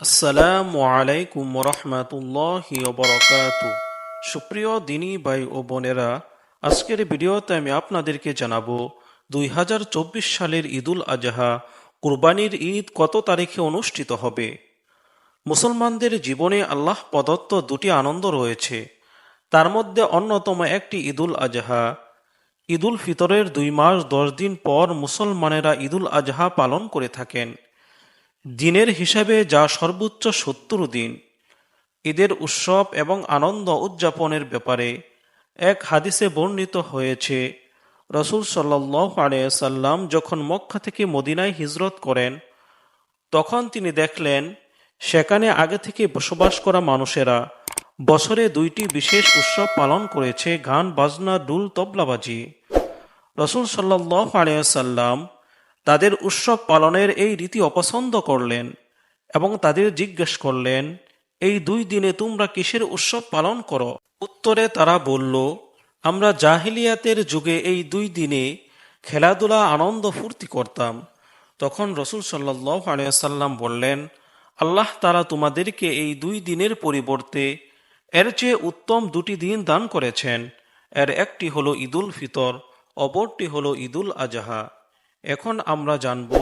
আসসালামু আলাইকুম রহমতুল্লাহি বরকাত সুপ্রিয় দিনী ভাই ও বোনেরা, আজকের ভিডিওতে আমি আপনাদেরকে জানাব, দুই সালের ঈদুল আজহা কুরবানির ঈদ কত তারিখে অনুষ্ঠিত হবে? মুসলমানদের জীবনে আল্লাহ প্রদত্ত দুটি আনন্দ রয়েছে। তার মধ্যে অন্যতম একটি ঈদুল আজহা। ঈদুল ফিতরের দুই মাস দশ দিন পর মুসলমানেরা ঈদুল আজহা পালন করে থাকেন। দিনের হিসাবে যা সর্বোচ্চ সত্তর দিন, ঈদের উৎসব এবং আনন্দ উদযাপনের ব্যাপারে এক হাদিসে বর্ণিত হয়েছে, রসুল সাল্লাহ আলিয়াল্লাম যখন মক্কা থেকে মদিনায় হিজরত করেন, তখন তিনি দেখলেন, সেখানে আগে থেকে বসবাস করা মানুষেরা বছরে দুইটি বিশেষ উৎসব পালন করেছে, গান, বাজনা ডুল তবলাবাজি। রসুল সাল্লাহ আলিয়াল্লাম তাদের উৎসব পালনের এই রীতি অপছন্দ করলেন এবং তাদের জিজ্ঞেস করলেন, এই দুই দিনে তোমরা কিসের উৎসব পালন করো? উত্তরে তারা বলল, আমরা জাহিলিয়াতের যুগে এই দুই দিনে খেলাধুলা আনন্দ ফুর্তি করতাম। তখন রসুল সাল্লাহ আলিয়াল্লাম বললেন, আল্লাহ তারা তোমাদেরকে এই দুই দিনের পরিবর্তে এর চেয়ে উত্তম দুটি দিন দান করেছেন। এর একটি হলো ঈদুল ফিতর, অপরটি হলো ঈদুল আজহা। এখন আমরা জানব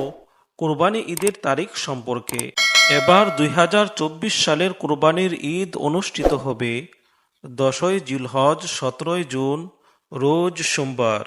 কুরবানি ঈদের তারিখ সম্পর্কে। এবার দুই হাজার চব্বিশ সালের কুরবানির ঈদ অনুষ্ঠিত হবে দশই জিলহজ, সতেরোই জুন, রোজ সোমবার।